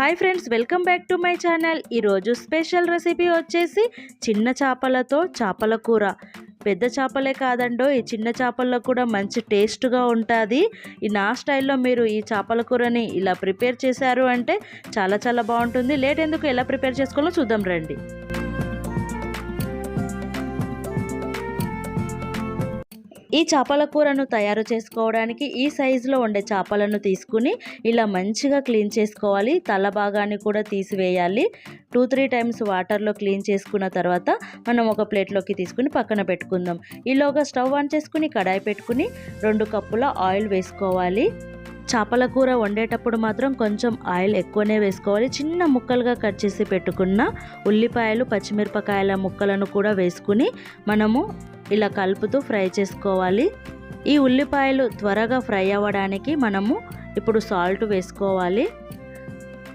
Hi friends welcome back to my channel ఈరోజు special recipe వచ్చేసి చిన్న చేపలతో చేపల కూర. పెద్ద చేపలే కాదండో ఈ చిన్న చేపల్లో కూడా మంచి టేస్ట్గా ఉంటుంది. ఈ నా స్టైల్లో మీరు ఈ చేపల కూరని ఇలా ప్రిపేర్ చేశారు అంటే చాలా చాలా బాగుంటుంది. లేట్ ఎందుకు ఎలా ప్రిపేర్ చేసుకోవాలో చూద్దాం రండి. ఈ చేపల కూరను తయారు చేసుకోవడానికి ఈ సైజులో ఉండే చేపలను తీసుకుని ఇలా మంచిగా క్లీన్ చేసుకోవాలి. తల భాగాన్ని కూడా తీసివేయాలి. టూ త్రీ టైమ్స్ వాటర్లో క్లీన్ చేసుకున్న తర్వాత మనం ఒక ప్లేట్లోకి తీసుకుని పక్కన పెట్టుకుందాం. ఈలోగా స్టవ్ ఆన్ చేసుకుని కడాయి పెట్టుకుని రెండు కప్పుల ఆయిల్ వేసుకోవాలి. చేపల కూర వండేటప్పుడు మాత్రం కొంచెం ఆయిల్ ఎక్కువనే వేసుకోవాలి. చిన్న ముక్కలుగా కట్ చేసి పెట్టుకున్న ఉల్లిపాయలు పచ్చిమిరపకాయల ముక్కలను కూడా వేసుకుని మనము ఇలా కలుపుతూ ఫ్రై చేసుకోవాలి. ఈ ఉల్లిపాయలు త్వరగా ఫ్రై అవ్వడానికి మనము ఇప్పుడు సాల్ట్ వేసుకోవాలి.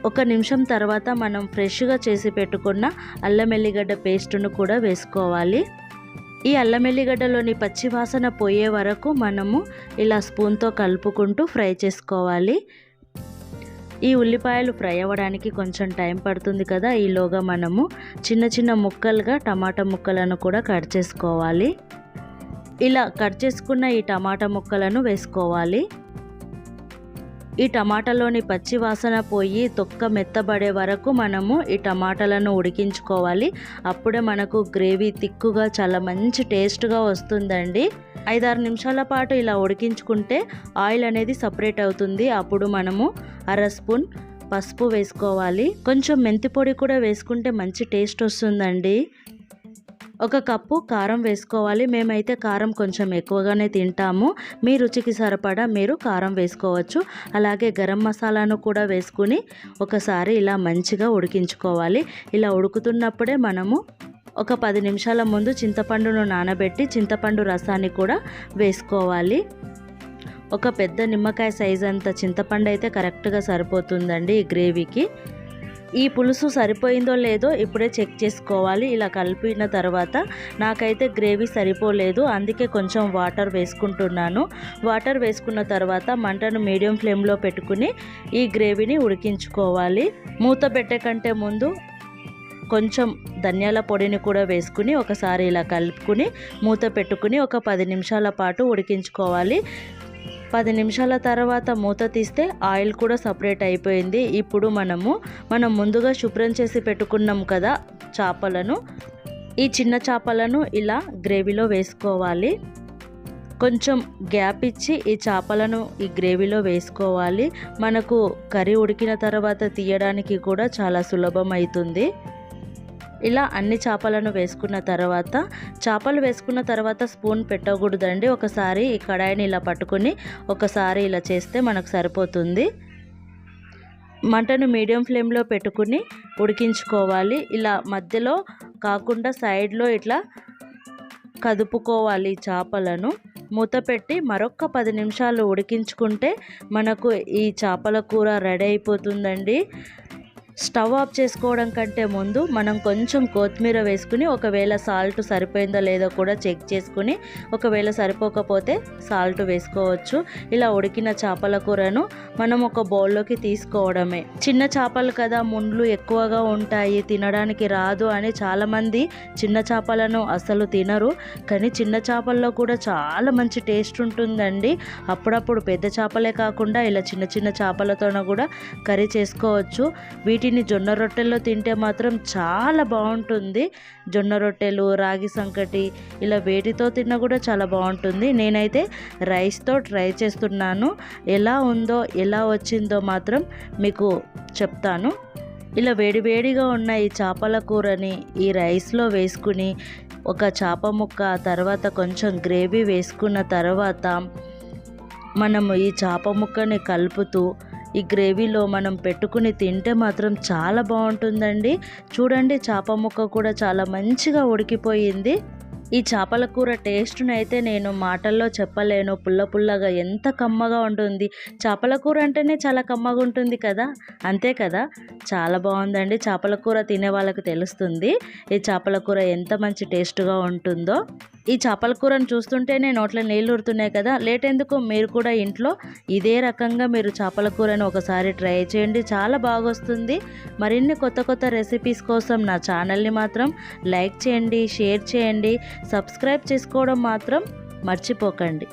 ఒక నిమిషం తర్వాత మనం ఫ్రెష్గా చేసి పెట్టుకున్న అల్లం ఎల్లిగడ్డ పేస్టును కూడా వేసుకోవాలి. ఈ అల్లం ఎల్లిగడ్డలోని పచ్చివాసన పోయే వరకు మనము ఇలా స్పూన్తో కలుపుకుంటూ ఫ్రై చేసుకోవాలి. ఈ ఉల్లిపాయలు ఫ్రై అవ్వడానికి కొంచెం టైం పడుతుంది కదా ఈలోగా మనము చిన్న చిన్న ముక్కలుగా టమాటా ముక్కలను కూడా కట్ చేసుకోవాలి. ఇలా కట్ చేసుకున్న ఈ టమాటా ముక్కలను వేసుకోవాలి. ఈ టమాటాలోని పచ్చి వాసన పోయి తొక్క మెత్తబడే వరకు మనము ఈ టమాటాలను ఉడికించుకోవాలి. అప్పుడే మనకు గ్రేవీ తిక్కుగా చాలా మంచి టేస్ట్గా వస్తుందండి. ఐదారు నిమిషాల పాటు ఇలా ఉడికించుకుంటే ఆయిల్ అనేది సపరేట్ అవుతుంది. అప్పుడు మనము అర స్పూన్ పసుపు వేసుకోవాలి. కొంచెం మెంతి పొడి కూడా వేసుకుంటే మంచి టేస్ట్ వస్తుందండి. ఒక కప్పు కారం వేసుకోవాలి. మేమైతే కారం కొంచెం ఎక్కువగానే తింటాము. మీ రుచికి సరిపడా మీరు కారం వేసుకోవచ్చు. అలాగే గరం మసాలాను కూడా వేసుకుని ఒకసారి ఇలా మంచిగా ఉడికించుకోవాలి. ఇలా ఉడుకుతున్నప్పుడే మనము ఒక పది నిమిషాల ముందు చింతపండును నానబెట్టి చింతపండు రసాన్ని కూడా వేసుకోవాలి. ఒక పెద్ద నిమ్మకాయ సైజ్ అంత చింతపండు అయితే కరెక్ట్గా సరిపోతుందండి ఈ గ్రేవీకి. ఈ పులుసు సరిపోయిందో లేదో ఇప్పుడే చెక్ చేసుకోవాలి. ఇలా కలిపిన తర్వాత నాకైతే గ్రేవీ సరిపోలేదు. అందుకే కొంచెం వాటర్ వేసుకుంటున్నాను. వాటర్ వేసుకున్న తర్వాత మంటను మీడియం ఫ్లేమ్లో పెట్టుకుని ఈ గ్రేవీని ఉడికించుకోవాలి. మూత పెట్టకంటే ముందు కొంచెం ధనియాల పొడిని కూడా వేసుకుని ఒకసారి ఇలా కలుపుకుని మూత పెట్టుకుని ఒక పది నిమిషాల పాటు ఉడికించుకోవాలి. పది నిమిషాల తర్వాత మూత తీస్తే ఆయిల్ కూడా సపరేట్ అయిపోయింది. ఇప్పుడు మనము మనం ముందుగా శుభ్రం చేసి పెట్టుకున్నాం కదా చేపలను. ఈ చిన్న చేపలను ఇలా గ్రేవీలో వేసుకోవాలి. కొంచెం గ్యాప్ ఇచ్చి ఈ చేపలను ఈ గ్రేవీలో వేసుకోవాలి. మనకు కర్రీ ఉడికిన తర్వాత తీయడానికి కూడా చాలా సులభం అవుతుంది. ఇలా అన్ని చేపలను వేసుకున్న తర్వాత చేపలు వేసుకున్న తర్వాత స్పూన్ పెట్టకూడదండి. ఒకసారి ఈ కడాయిని ఇలా పట్టుకొని ఒకసారి ఇలా చేస్తే మనకు సరిపోతుంది. మంటను మీడియం ఫ్లేమ్లో పెట్టుకుని ఉడికించుకోవాలి. ఇలా మధ్యలో కాకుండా సైడ్లో ఇట్లా కదుపుకోవాలి చేపలను. మూత పెట్టి మరొక పది నిమిషాలు ఉడికించుకుంటే మనకు ఈ చేపల కూర రెడీ అయిపోతుందండి. స్టవ్ ఆఫ్ చేసుకోవడం కంటే ముందు మనం కొంచెం కొత్తిమీర వేసుకుని ఒకవేళ సాల్ట్ సరిపోయిందో లేదో కూడా చెక్ చేసుకుని ఒకవేళ సరిపోకపోతే సాల్ట్ వేసుకోవచ్చు. ఇలా ఉడికిన చేపల కూరను మనం ఒక బౌల్లోకి తీసుకోవడమే. చిన్న చేపలు కదా ముండ్లు ఎక్కువగా ఉంటాయి తినడానికి రాదు అని చాలామంది చిన్న చేపలను అసలు తినరు. కానీ చిన్న చేపల్లో కూడా చాలా మంచి టేస్ట్ ఉంటుందండి. అప్పుడప్పుడు పెద్ద చేపలే కాకుండా ఇలా చిన్న చిన్న చేపలతోన కూడా కర్రీ చేసుకోవచ్చు. వీటి వీటిని జొన్న రొట్టెల్లో తింటే మాత్రం చాలా బాగుంటుంది. జొన్న రొట్టెలు రాగి సంకటి ఇలా వేటితో తిన్నా కూడా చాలా బాగుంటుంది. నేనైతే రైస్తో ట్రై చేస్తున్నాను. ఎలా ఉందో ఎలా వచ్చిందో మాత్రం మీకు చెప్తాను. ఇలా వేడివేడిగా ఉన్న ఈ చేపల కూరని ఈ రైస్లో వేసుకుని ఒక చేప ముక్క తర్వాత కొంచెం గ్రేవీ వేసుకున్న తర్వాత మనము ఈ చేప ముక్కని కలుపుతూ ఈ గ్రేవీలో మనం పెట్టుకుని తింటే మాత్రం చాలా బాగుంటుందండి. చూడండి చేప ముక్క కూడా చాలా మంచిగా ఉడికిపోయింది. ఈ చేపల కూర టేస్ట్ని అయితే నేను మాటల్లో చెప్పలేను. పుల్ల పుల్లగా ఎంత కమ్మగా ఉంటుంది. చేపల కూర అంటేనే చాలా కమ్మగా ఉంటుంది కదా? అంతే కదా? చాలా బాగుందండి. చేపల కూర తినే వాళ్ళకి తెలుస్తుంది. ఈ చేపల కూర ఎంత మంచి టేస్ట్గా ఉంటుందో. ఈ చేపల కూరను చూస్తుంటేనే నోట్లో నీళ్ళు ఉడుతున్నాయి కదా. లేట్ ఎందుకు మీరు కూడా ఇంట్లో ఇదే రకంగా మీరు చేపల కూరను ఒకసారి ట్రై చేయండి. చాలా బాగొస్తుంది. మరిన్ని కొత్త కొత్త రెసిపీస్ కోసం నా ఛానల్ని మాత్రం లైక్ చేయండి షేర్ చేయండి. సబ్స్క్రైబ్ చేసుకోవడం మాత్రం మర్చిపోకండి.